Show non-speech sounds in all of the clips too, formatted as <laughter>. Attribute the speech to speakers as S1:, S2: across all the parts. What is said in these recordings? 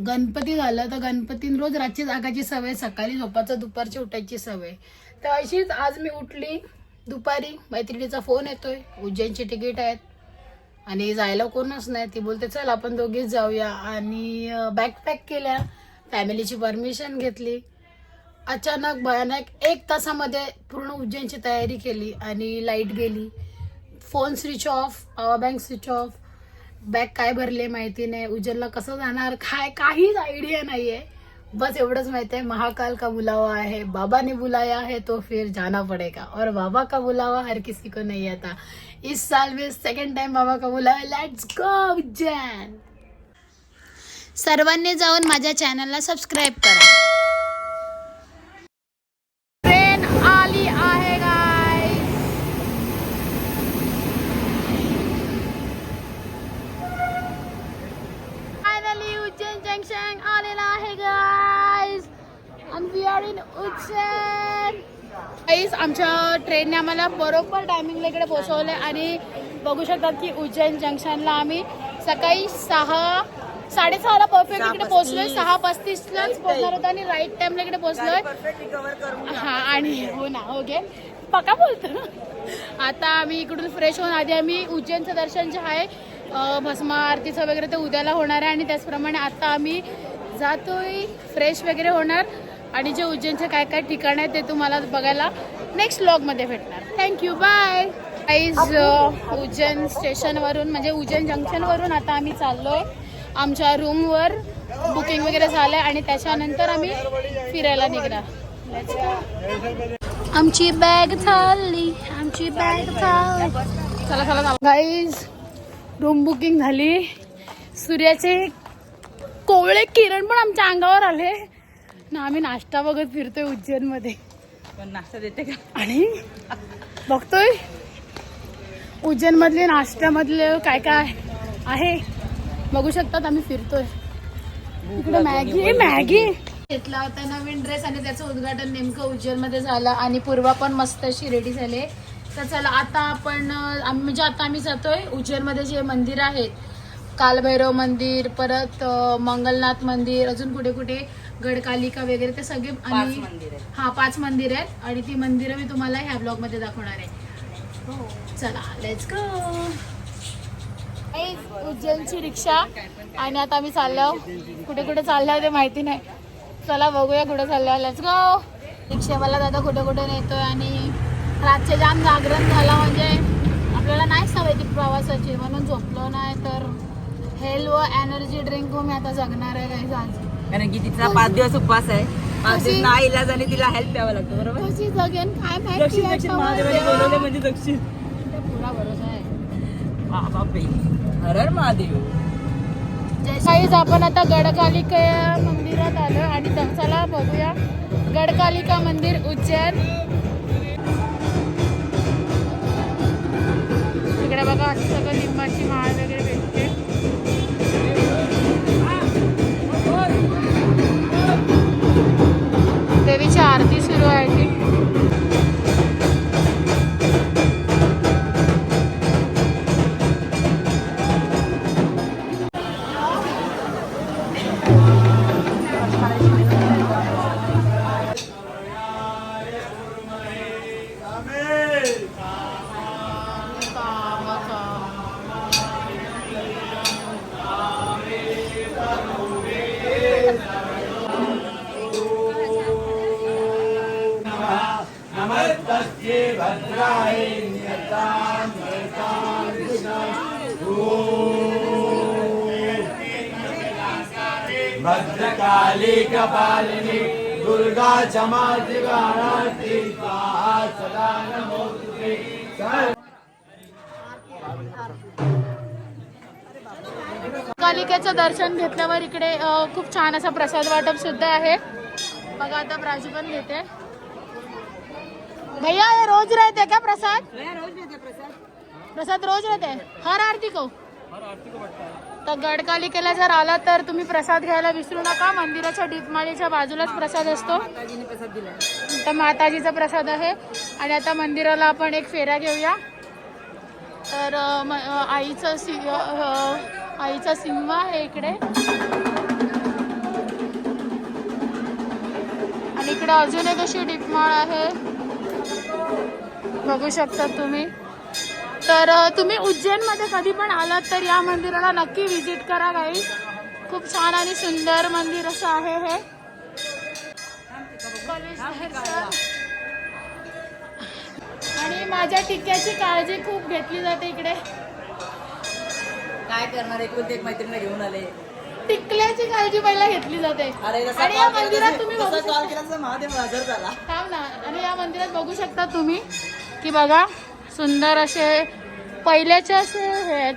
S1: गणपती झालं तर गणपतीन रोज रातची जागाची सवय सकाळी झोपाचं दुपारची उठायची सवय. तर अशीच आज मी उठली. दुपारी मैत्रिणीचा फोन येतोय. उज्जैनची तिकीट आहेत. आणि जायला कोणच नाही. ती बोलते चल आपण दोघीच जाऊया. आणि बॅग पॅक केल्या. फॅमिलीची परमिशन घेतली. अचानक भयानक एक तासामध्ये पूर्ण उज्जैनची तयारी केली आणि लाइट गेली. Phone switch off power bank switch off. Bag काय भरले माहिती नाही उज्जैनला कसं जाणार काय काहीच आयडिया नाहीये. बस एवढंच माहिती आहे महाकाल का बुलावा आहे बाबा ने बुलाया है तो फिर जाना पड़ेगा. और बाबा का बुलावा हर किसी को नहीं आता. इस साल में सेकंड टाइम बाबा का बुलावा लेट्स गो उज्जैन! सर्वांनी जाऊन माझ्या चॅनलला सबस्क्राईब करा. गाईज आमच्या ट्रेनने आम्हाला बरोबर टायमिंगला इकडे पोहोचवलं आणि बघू शकतात की उज्जैन जंक्शनला आम्ही सकाळी सहा साडेसहाला परफेक्ट इकडे पोहोचलोय. सहा पस्तीसलाच पोहोचणार होतो आणि राईट टाइमला इकडे पोहोचलोय. हा आणि हो ना ओके पका बोलतो ना? आता आम्ही इकडून फ्रेश होऊन आधी आम्ही उज्जैनचं दर्शन जे आहे भस्म आरतीचं वगैरे ते उद्याला होणार आहे आणि त्याचप्रमाणे आता आम्ही जातोय फ्रेश वगैरे होणार. आणि जे उज्जैनचे काय काय ठिकाण आहेत ते तुम्हाला बघायला नेक्स्टमध्ये भेटणार. Thank you bye guys Ujjain स्टेशनवरून म्हणजे उज्जैन जंक्शनवरून आता आम्ही चाललोय. आमच्या रूमवर बुकिंग वगैरे झालंय आणि त्याच्यानंतर आम्ही फिरायला निघणार. आमची बॅग चालली आमची बॅग चालली चला चला चला. गाईज रूम बुकिंग झाली. सूर्याचे कोवळे किरण पण आमच्या अंगावर आले. ना आम्ही नाश्ता बघत फिरतोय उज्जैनमध्ये.
S2: पण नाश्ता देते का?
S1: आणि बघतोय उज्जैनमधले नाश्त्यामधले काय काय आहे. बघू शकतात आम्ही फिरतोय. इकडे मॅगी मॅगी. घेतला होता नवीन ड्रेस आणि त्याचं उद्घाटन नेमकं उज्जैनमध्ये झालं आणि पूर्वा पण मस्त अशी रेडी झाले. तर चला आता आपण आम्ही म्हणजे आता आम्ही जातोय उज्जैनमध्ये जे मंदिर आहेत. कालभैरव मंदिर परत मंगलनाथ मंदिर अजून कुठे कुठे. गडकालिका वगैरे ते सगळे
S2: पाच
S1: आणि
S2: मंदिर आहे
S1: हा पाच मंदिर आहेत. आणि ती मंदिरं मी तुम्हाला ह्या ब्लॉगमध्ये दाखवणार आहे. चला लेट्स गो उज्जैनची रिक्षा. आणि आता आम्ही चाललो. कुठे कुठे चाललो ते माहिती नाही. चला बघूया कुठे चाललो लेट्स गो रिक्षावाला दादा कुठे कुठे नेतोय आणि रातचे जाम जागरण झाला म्हणजे आपल्याला नाही सवय ती प्रवासाची. म्हणून झोपलो नाही तर हेल्थ व एनर्जी ड्रिंक मी आता जगणार आहे काही आज.
S2: कारण की तिचा पाच दिवस उपवास आहे. पाच? दिवस ना इलाज आणि तिला हेल्प द्यावं लागतं बरोबर?
S1: कशी जगेन? काय माहिती
S2: दक्षिण
S1: आहे
S2: दक्षिण
S1: का
S2: महादेवाने
S1: मला?
S2: बोलवले म्हणजे दक्षिण
S1: पुरा भरोसा आहे.
S2: हा बापरे. हर हर महादेव.
S1: काहीच आपण आता गडकालिका मंदिरात आलो आणि चला बघूया. गडकालिका मंदिर उज्जैन. इकडे बघा असं सगळं लिंबाची माळ वगैरे.
S3: भद्रकाली कपालिनी दुर्गा क्षमा त्रिगाणाति स्वाहा सदा नमोस्तुते
S1: कालिकेचं दर्शन घेतल्यावर इकडे अ, खूप छान असा प्रसाद वाटप सुद्धा आहे. बघा आता प्राची पण घेते. भैया ये रोज रहते क्या प्रसाद? प्रसाद. रोज रहते? हर आरती को? तर गडकालिकेला जर आला तर तुम्ही प्रसाद घ्यायला विसरू नका. मंदिराच्या डीपमाळीच्या बाजूलाच प्रसाद असतो. तर माताजीचा प्रसाद आहे. आणि आता मंदिराला आपण एक फेरा घेऊया. तर आईचं सि आईचा सिंह आहे इकडे. आणि इकडे अजून एक अशी डीपमाळ आहे. बघू शकतात तुम्ही. तर तुम्ही उज्जैनमध्ये कधी पण आलात तर या मंदिराला नक्की विजिट करा काही खूप छान आणि सुंदर मंदिर असं आहे हे. आणि माझ्या टिक्क्याची काळजी खूप घेतली जाते इकडे.
S2: काय करणार एक मैत्रिणी घेऊन आले?
S1: टिकल्याची काळजी पहिला घेतली जाते. आणि या मंदिरात तुम्ही बघू शकता.
S2: महादेव हजर झाला.
S1: थांब ना. आणि या मंदिरात बघू शकता तुम्ही की बघा सुंदर असे पहिल्याचे असे हे आहेत.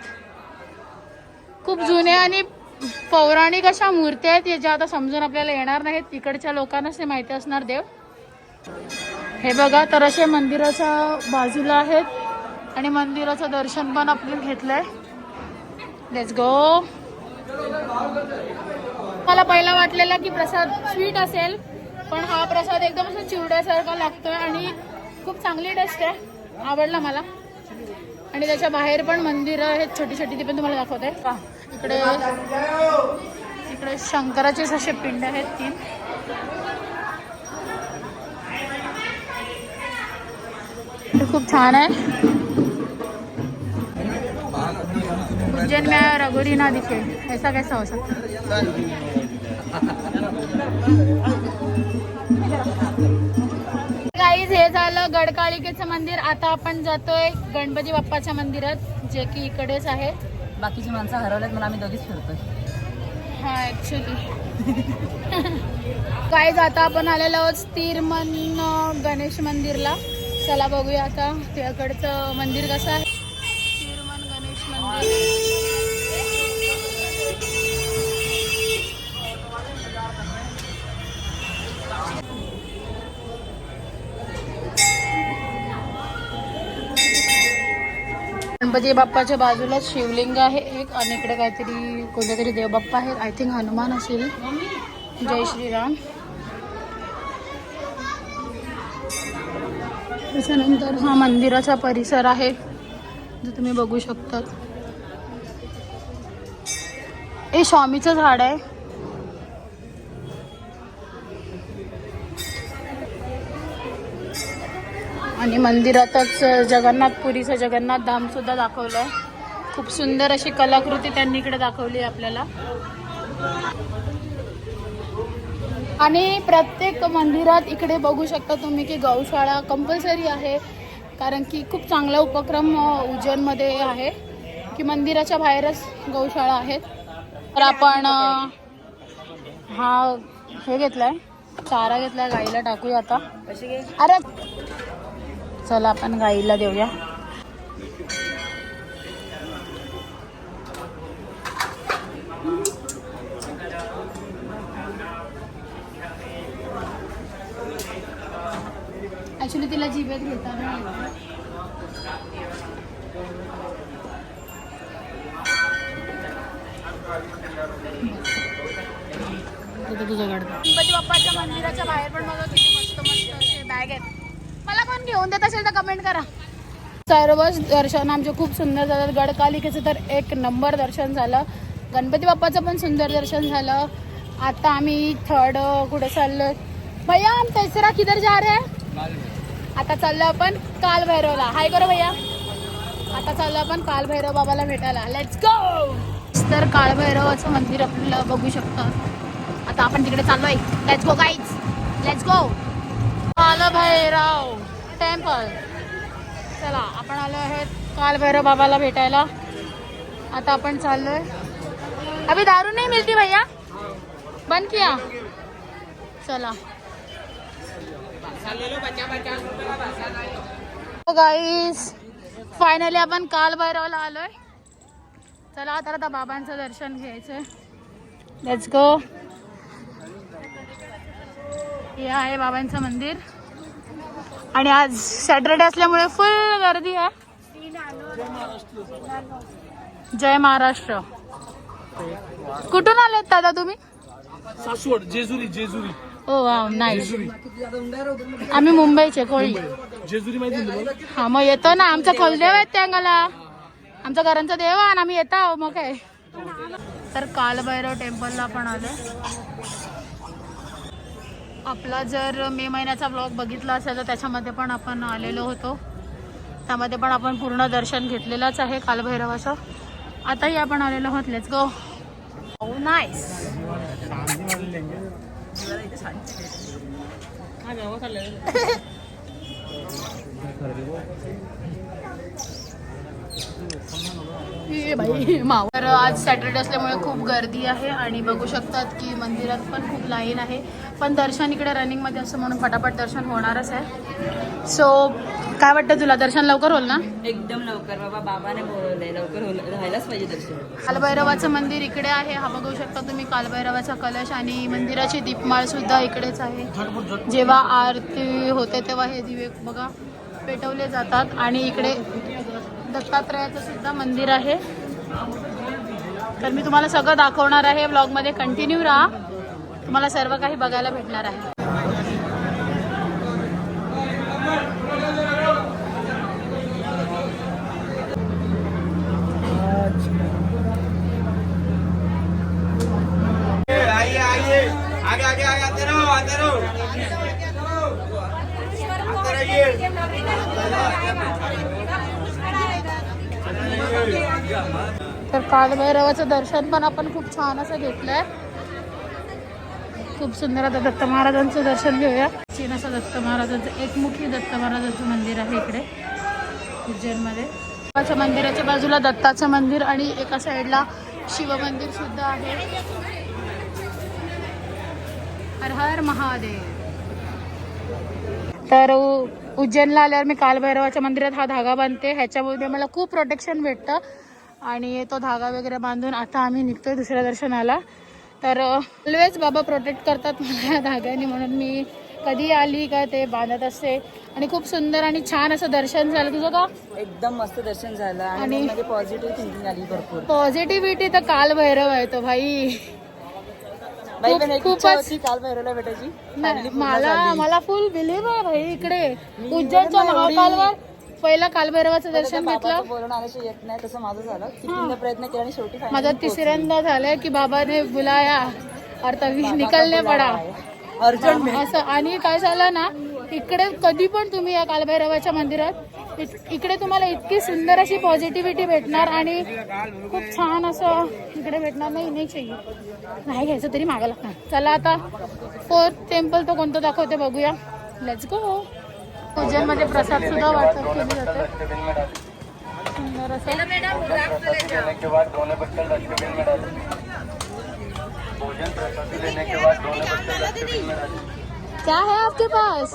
S1: खूप जुने आणि पौराणिक अशा मूर्त्या आहेत ज्या आता समजून आपल्याला येणार नाहीत. तिकडच्या लोकांनाच ते माहिती असणार देव. हे बघा तर असे मंदिराच्या बाजूला आहेत आणि मंदिराचं दर्शन पण आपण घेतलंय. लेट्स गो मला पहिला वाटलेला की प्रसाद स्वीट असेल पण हा प्रसाद एकदम असं चिवड्यासारखा लागतोय आणि खूप चांगली टेस्ट आहे. आवडला मला. आणि त्याच्या बाहेर पण मंदिरं आहेत छोटी छोटी ती पण तुम्हाला दाखवते. पहा, इकडे इकडे शंकराचेच असे पिंड आहेत तीन. खूप छान आहे. उज्जैन में रघुरी ना दिखे. ऐसा कैसा हो सकता झालं गडकाळिकेचं मंदिर. आता आपण जातोय गणपती बाप्पाच्या मंदिरात जे की इकडेच आहे.
S2: बाकीची माणसं हरवल्यात म्हणून आम्ही दोघीच फिरतोय.
S1: हा ऍक्च्युली काय आता आपण आलेलो आहोत? तीरमन गणेश मंदिरला. चला बघूया आता त्याकडचं मंदिर कसं आहे. तीरमन गणेश मंदिर. गणपती बाप्पाच्या बाजूला शिवलिंग आहे एक आणि इकडे काहीतरी कोणत्या तरी देवबाप्पा आहे आय थिंक हनुमान असेल. जय श्रीराम. त्याच्यानंतर हा मंदिराचा परिसर आहे जो तुम्ही बघू शकता हे स्वामीचं झाड आहे. आणि मंदिरातच जगन्नाथपुरीचं जगन्नाथ धाम सुद्धा दाखवलंय. खूप सुंदर अशी कलाकृती त्यांनी इकडे दाखवली आहे आपल्याला. आणि प्रत्येक मंदिरात इकडे बघू शकता तुम्ही की गौशाळा कंपल्सरी आहे कारण की खूप चांगला उपक्रम उज्जैनमध्ये आहे की मंदिराच्या बाहेरच गौशाळा आहेत. तर आपण हा हे घेतलाय चारा घेतलाय गाईला टाकूया आता. अरे चला आपण गाईला देऊया. ऍक्च्युली तिला जिभेत घेताना तुझ्याकडे गणपती बाप्पाच्या मंदिराच्या बाहेर पण बघा किती मस्त मस्त असे बॅग आहेत. मला कोण घेऊन देत असेल तर कमेंट करा. सर्वच दर्शन आमचे खूप सुंदर झालं. गडकालिकेचं तर एक नंबर दर्शन झालं. गणपती बाप्पाचं पण सुंदर दर्शन झालं. आता आम्ही थर्ड कुठे चाललो भैया हम तिसरा किधर जा रहे हैं आता चाललो आपण काल भैरवला हाय करो भैया. आता चाललो आपण काल भैरव बाबाला भेटायला. लेट्स गो तर काळ भैरवाचं मंदिर आपल्याला बघू शकतं. आता आपण तिकडे चाललोय. Let's go guys let's go Kalbhairav temple. चला आपण आलो आहेत काल भैरव बाबाला भेटायला. आता आपण चाललोय. अभी दारू नाही मिळती भैया? बंद किया चला. हो गाईस फायनली आपण काल भैरवला आलोय. चला तर आता बाबांचं दर्शन घ्यायचंय. लेट्स गो हे आहे बाबांचं मंदिर. आणि आज सॅटरडे असल्यामुळे फुल गर्दी आहे. जय महाराष्ट्र. कुठून आलेत दादा तुम्ही?
S3: सासवड जेजुरी जेजुरी.
S1: ओ वा
S3: जेजुरी.
S1: आम्ही मुंबईचे कोळी.
S3: जेजुरी माहिती
S1: हा मग येतो ना आमचा खलदेव आहेत त्या अंगाला. आमचा घरांचा देव आणि आम्ही येतो मग काय. तर कालभैरव टेम्पलला पण आले आपला जर मे महिन्याचा ब्लॉग बघितला असेल तर त्याच्यामध्ये पण आपण आलेलो होतो. त्यामध्ये पण आपण पूर्ण दर्शन घेतलेलंच आहे कालभैरवाचं. आताही आपण आलेलो आहोत. लेट्स गो हो नाईस तर आज सॅटर्डे असल्यामुळे खूप गर्दी आहे आणि बघू शकतात की मंदिरात पण खूप लाईन आहे. पण दर्शन इकडे रनिंगमध्ये असं म्हणून फटाफट दर्शन होणारच आहे. सो काय वाटतं तुला? दर्शन लवकर होईल ना?
S2: एकदम लवकर. बाबा बाबाने बोलवलंय. लवकर पाहिजे दर्शन.
S1: कालभैरवाचं मंदिर इकडे आहे. हा बघू शकता तुम्ही कालभैरवाचा कलश आणि मंदिराची दीपमाळ सुद्धा इकडेच आहे. जेव्हा आरती होते तेव्हा हे दिवे बघा पेटवले जातात आणि इकडे दत्तात्रयाचं सुद्धा मंदिर आहे तर मी तुम्हाला सगळं दाखवणार आहे ब्लॉगमध्ये कंटिन्यू राहा तुम्हाला सर्व काही बघायला भेटणार आहे
S4: आगे आगे आगे आते रहो आते रहो आते रहिए
S1: तर कालभैरवाचं दर्शन पण आपण खूप छान असं घेतलंय. खूप सुंदर आता दत्त महाराजांचं दर्शन घेऊया. चीन असं दत्त महाराजांचं एकमुखी दत्त महाराजांचं मंदिर आहे इकडे उज्जैनमध्ये. दत्ताच्या मंदिराच्या बाजूला दत्ताचं मंदिर आणि एका साईडला शिवमंदिर सुद्धा आहे. हर हर महादेव. तर उज्जैनला आल्यावर मी कालभैरवाच्या मंदिरात हा धागा बांधते. ह्याच्यामुळे मला खूप प्रोटेक्शन भेटतं. आणि तो धागा वगैरे बांधून आता आम्ही निघतोय दुसऱ्या दर्शनाला. तर ऑलवेज बाबा प्रोटेक्ट करतात मला या धाग्याने म्हणून. मी कधी आली का ते बांधत असते. आणि खूप सुंदर आणि छान असं दर्शन झालं. तुझं का
S2: एकदम मस्त दर्शन झालं आणि पॉझिटिव्ह थिंकिंग आली भरपूर.
S1: पॉझिटिव्हिटी तर काल भैरव आहे तो भाई. खूपच-
S2: काल भैरवला भेटायची?
S1: मला. मला फुल बिलीव आहे भाई इकडे. उज्जैनच्या महाकालवर पहिला कालभैरवाचं दर्शन घेतलं.
S2: येत नाही तसं माझं झालं. प्रयत्न केला आणि शेवटी
S1: माझा. तिसऱ्यांदा झालंय की बाबाने बुलाया. और तभी निकलने पडा.
S2: अर्जंट में
S1: असं. आणि काय झालं ना इकडे कधी पण तुम्ही या कालभैरवाच्या मंदिरात इकडे तुम्हाला इतकी सुंदर अशी पॉझिटिव्हिटी भेटणार आणि खूप छान असं इकडे भेटणार नाही नाही चाहिए. नाही घ्यायचं तरी मागा लागणार चला आता फोर्थ टेम्पल तो कोणतं दाखवते बघूया. लेट्स गो उज्जैनमध्ये प्रसाद सुद्धा वाटप केले जाते. सुंदर असं.
S4: लेने के बाद दोनों बच्चे डस्टबिन में डालें भोजन प्रसाद लेने के बाद दोनों बच्चे डस्टबिन में डालें
S1: क्या है आपके पास?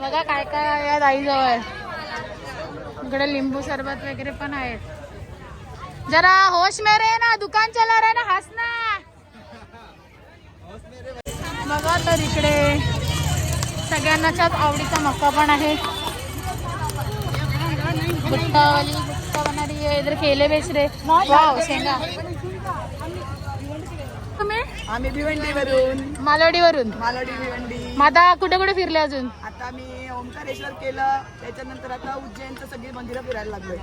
S1: बघा काय काय आहे या दाईजवळ. इकडे लिंबू सरबत वगैरे पण आहेत. जरा होश में रहे ना दुकान चला रहे ना हंस ना. बघा तर इकडे. सगळ्यांनाच्याच आवडीचा मक्का पण आहे. गुट्टा वाली गुट्टा बनारी इधर केले बेच रहे वाव शेंगा. तुम्ही?
S5: आम्ही भिवंडीवरून.
S1: मालवडीवरून.
S5: मालवडी भिवंडी.
S1: मग आता कुठे कुठे फिरले अजून?
S5: आता मी ओंकारेश्वर केलं त्याच्यानंतर आता उज्जैनचं सगळी मंदिरं फिरायला लागलोय.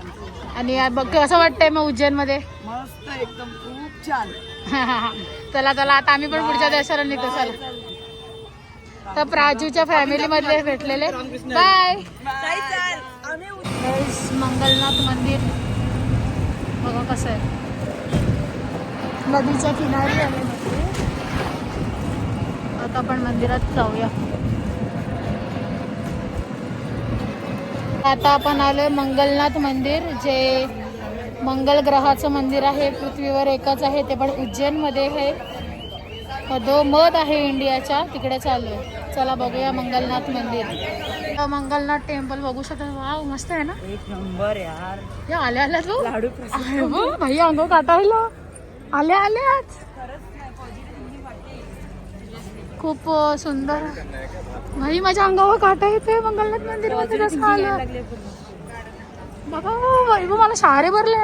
S1: आणि आ- बघ कसं वाटतंय मग उज्जैनमध्ये
S5: मस्त एकदम खूप छान. <laughs>
S1: चला चला आता आम्ही पण पुढच्या दर्शनाला निघतो चल. तर प्राजूच्या फॅमिली मधले भेटलेले बाय मंगलनाथ मंदिर. बघा कसं आहे. नदीच्या किनारी आहे मंदिर. आता आपण मंदिरात जाऊया. आता आपण आलोय मंगलनाथ मंदिर जे मंगल ग्रहाचं मंदिर आहे. पृथ्वीवर एकच आहे. ते पण उज्जैनमध्ये आहे. मधोमध आहे इंडियाच्या तिकडे चालू आहे. चला बघूया मंगलनाथ मंदिर. मंगलनाथ टेम्पल बघू शकता. वाव मस्त आहे ना?
S2: एक नंबर यार.
S1: हे आल्या आल्या तू?
S2: लाडू
S1: अंग काटायला. आल्या आल्याच खूप सुंदर. भाई माझ्या अंगावर काटा येते मंगलनाथ मंदिरामध्ये कसं आलं. बाबा भाई बघ, मला शारे भरले.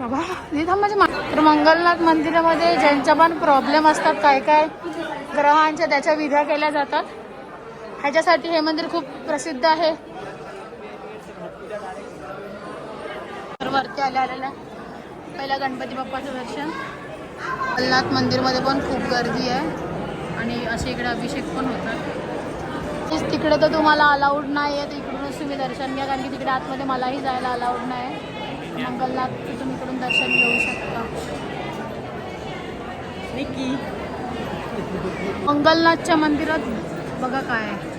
S1: बाबा हे म्हणजे मा- तर मंगलनाथ मंदिरामध्ये ज्यांच्या पण प्रॉब्लेम असतात काय काय ग्रहांच्या त्याच्या विधा केल्या जातात. ह्याच्यासाठी हे मंदिर खूप प्रसिद्ध आहे. तर वरती आल्या आलेल्या आहे पहिला गणपती बाप्पाचं दर्शन. मंगलनाथ मंदिरमध्ये पण खूप गर्दी आहे. आणि असे इकडे अभिषेक पण होतात. तिकडे तर तुम्हाला अलाउड नाही आहे तर इकडूनच तुम्ही दर्शन घ्या. कारण की तिकडे आतमध्ये मलाही जायला अलाउड नाही आहे मंगलनाथचं तुम्ही दर्शन घेऊ शकता.
S2: निकी.
S1: मंगलनाथच्या मंदिरात बघा काय आहे.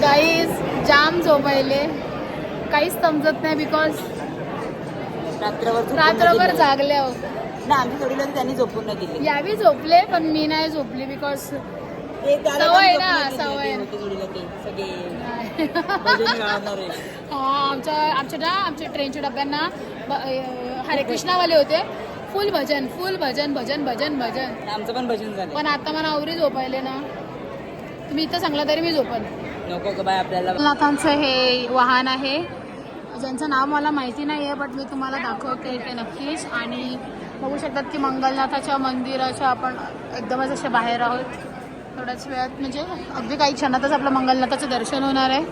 S1: गाईज जाम झोपायले. काहीच समजत नाही बिकॉज
S2: रात्रभर
S1: जागले
S2: दिली. नाही आमची थोडी त्यांनी झोपून नाही दिली
S1: यावी झोपले पण मी नाही झोपली बिकॉज
S2: ते त्याला
S1: सवय
S2: पण
S1: ना,
S2: झोपून नाही
S1: सवय.
S2: दिली. ते होते थोडी लोकं, सगळे. भजन गाणारे. <laughs>
S1: आमच्या आमच्या ना आमच्या ट्रेनच्या डब्यांना ब- अं, हरे कृष्णावाले होते. फुल भजन फुल भजन भजन भजन भजन.
S2: आमचं पण भजन झालं
S1: पण आता मला आवरी झोपायले ना. तुम्ही इथं सांगला तरी मी झोपन.
S2: नको बाय आपल्याला
S1: नाथांचं हे वाहन आहे. ज्यांचं नाव मला माहिती नाही आहे बट मी तुम्हाला दाखवते ते नक्कीच. आणि बघू शकतात की मंगलनाथाच्या मंदिराच्या आपण एकदमच असे बाहेर आहोत. थोड्याच वेळात म्हणजे अगदी काही क्षणातच आपलं मंगलनाथाचं दर्शन होणार आहे.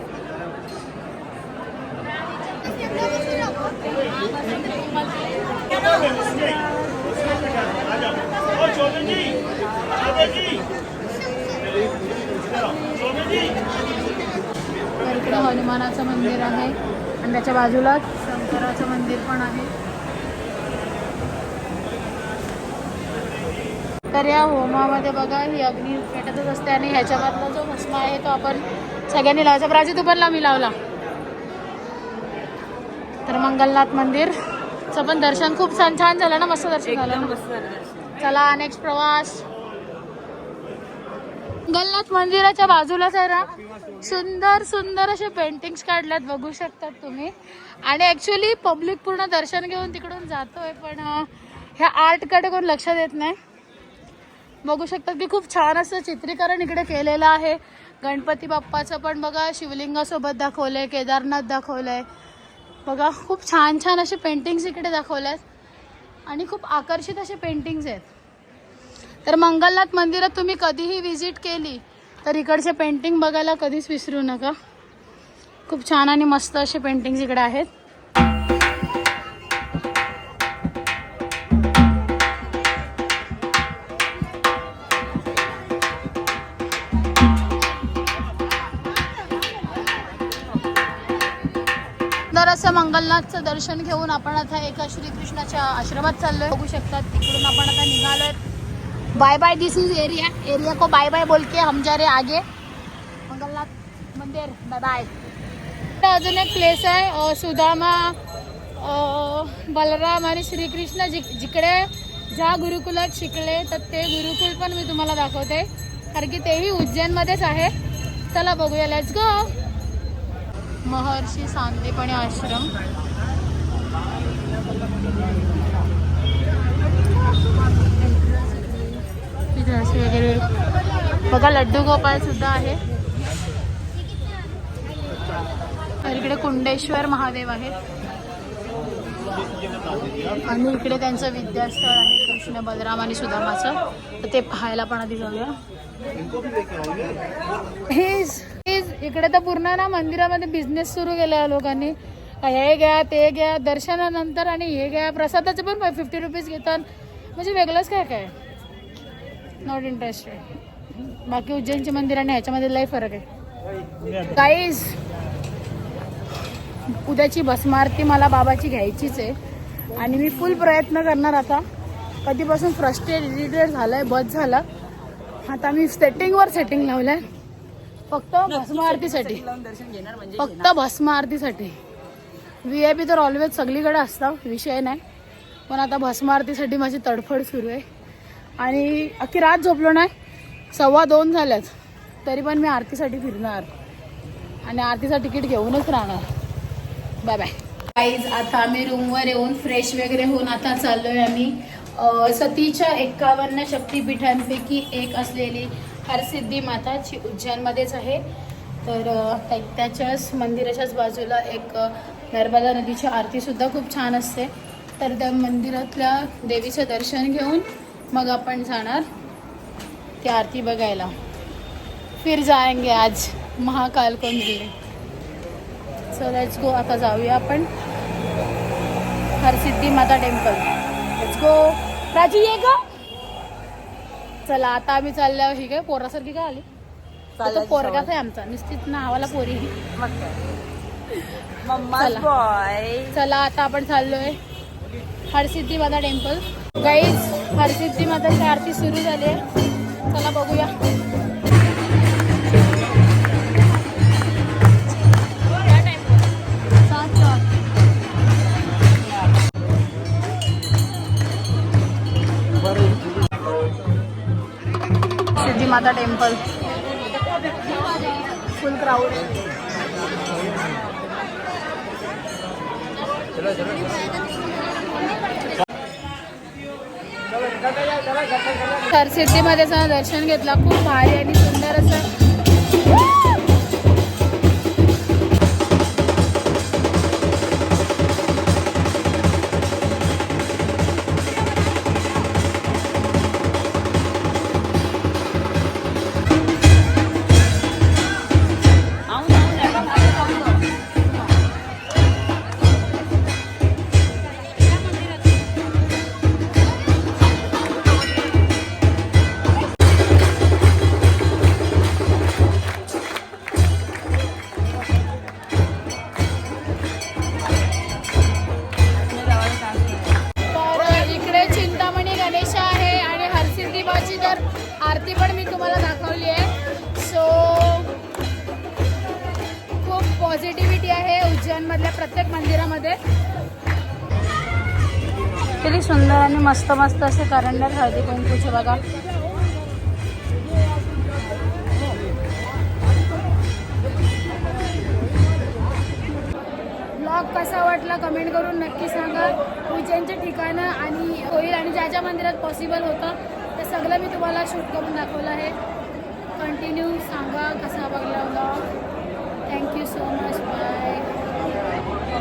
S1: तर इकडे हनुमानाचं मंदिर आहे आणि त्याच्या बाजूलाच शंकराचं मंदिर पण आहे. तर या होमामध्ये बघा ही अग्नी पेटतच असते आणि ह्याच्यामधला जो भस्म आहे तो आपण सगळ्यांनी लावायचा प्राची तू पण मी लावला. तर मंगलनाथ मंदिरचं पण दर्शन खूप छान छान झालं ना मस्त दर्शन झालं. चला नेक्स्ट प्रवास. मंगलनाथ मंदिराच्या आहे ना सुंदर सुंदर असे पेंटिंग्स काढल्यात बघू शकतात तुम्ही. आणि ऍक्च्युली पब्लिक पूर्ण दर्शन घेऊन तिकडून जातोय पण ह्या आर्टकडे कोण लक्ष देत नाही. बघू शकतात की खूप छान असं चित्रीकरण इकडे केलेलं आहे. गणपती बाप्पाचं पण बघा शिवलिंगासोबत दाखवलंय केदारनाथ दाखवलंय. बघा खूप छान छान असे पेंटिंग्स इकडे दाखवल्यात. आणि खूप आकर्षित असे पेंटिंग्स आहेत. तर मंगलनाथ मंदिरात तुम्ही कधीही व्हिजिट केली तर इकडचे पेंटिंग बघायला कधीच विसरू नका. खूप छान आणि मस्त असे पेंटिंग्स इकडे आहेत. असं दर्शन घेऊन आपण आता एका श्रीकृष्णाच्या आश्रमात चाललोय. बघू शकतात तिकडून आपण आता निघालोय. Bye bye this is area area को बाय बाय बोलके हमजारे आगे. मंगलनाथ मंदिर. बाय बाय अजून एक प्लेस आहे सुदामा बलराम आणि श्रीकृष्ण जि जिकडे ज्या गुरुकुलात शिकले तर ते गुरुकुल पण मी तुम्हाला दाखवते. कारण की तेही उज्जैनमध्येच आहे. चला बघूया लेट्स गो महर्षी सांदीपणी आश्रम. तिथे असे वगैरे. बघा लड्डू गोपाळ सुद्धा आहे. तर इकडे कुंडेश्वर महादेव आहेत. आणि इकडे त्यांचं विद्यास्थळ आहे कृष्ण बलराम आणि सुदामाचं. तर ते पाहायला पण आधी जाऊया. हेच हेच इकडे तर पूर्ण ना मंदिरामध्ये बिझनेस सुरू केला आहे लोकांनी. हे घ्या ते घ्या दर्शनानंतर आणि हे घ्या. प्रसादाचे पण फिफ्टी रुपीज घेतात म्हणजे वेगळंच काय काय? नॉट इंटरेस्टेड बाकी उज्जैनचे मंदिर आणि ह्याच्यामध्ये लय फरक आहे. काहीच उद्याची भस्मारती मला बाबाची घ्यायचीच आहे. आणि मी फुल प्रयत्न करणार आता. कधीपासून फ्रस्ट्रेट इरिटेट झालंय बस झालं. आता मी सेटिंगवर सेटिंग लावलंय. फक्त भस्म आरतीसाठी
S2: म्हणजे
S1: फक्त भस्म आरतीसाठी व्ही आय पी तर ऑलवेज सगळीकडे असतात विषय नाही. पण आता भस्म आरतीसाठी माझी तडफड सुरू आहे. आणि अख्खी रात झोपलो नाही सव्वा दोन झाल्यात. तरी पण मी आरतीसाठी फिरणार. आणि आरतीचं तिकीट घेऊनच राहणार. बाय बाय गाईज आता आम्ही रूमवर येऊन फ्रेश वगैरे होऊन आता चाललोय आम्ही. सतीच्या एक्कावन्न शक्तीपीठांपैकी एक असलेली हरसिद्धी माताची उज्जैनमध्येच आहे. तर त्या- त्याच्याच मंदिराच्याच बाजूला एक नर्मदा नदीची आरती सुद्धा खूप छान असते. तर त्या मंदिरातल्या देवीचं दर्शन घेऊन मग आपण जाणार ती आरती बघायला. फिर जाएंगे आज महाकाल को मिलने सो लेट्स गो आता जाऊया आपण. Harsiddhi Mata temple. Let's go Raju ये ग. चला आता आम्ही चाललो ही काय पोरासारखी काय आली? पोरगाच आहे आमचा. निश्चित नावाला पोरी <laughs>
S2: मम्मा
S1: चला.
S2: बॉय
S1: चला आता आपण चाललोय हरसिद्धी माता टेम्पल. गाईज हरसिद्धी माताची आरती सुरू झाली आहे. चला बघूया. सिद्धी माता टेम्पल. फुल क्राऊड तर सिद्धीमध्ये दर्शन घेतला. खूप भारी आणि सुंदर असं. आरती पण मी तुम्हाला दाखवली आहे. सो खूप पॉझिटिव्हिटी आहे उज्जैनमधल्या प्रत्येक मंदिरामध्ये. किती सुंदर आणि मस्त मस्त असे करंडक हळदी कुंकूचे बघा. ब्लॉग कसा वाटला कमेंट करून नक्की सांगा. उज्जैनचे ठिकाणं आणि होईल आणि ज्या ज्या मंदिरात पॉसिबल होतं ते सगळं मी तुम्हाला शूट करून दाखवलं आहे. कंटिन्यू सांगा कसा बघला blog thank you so much bye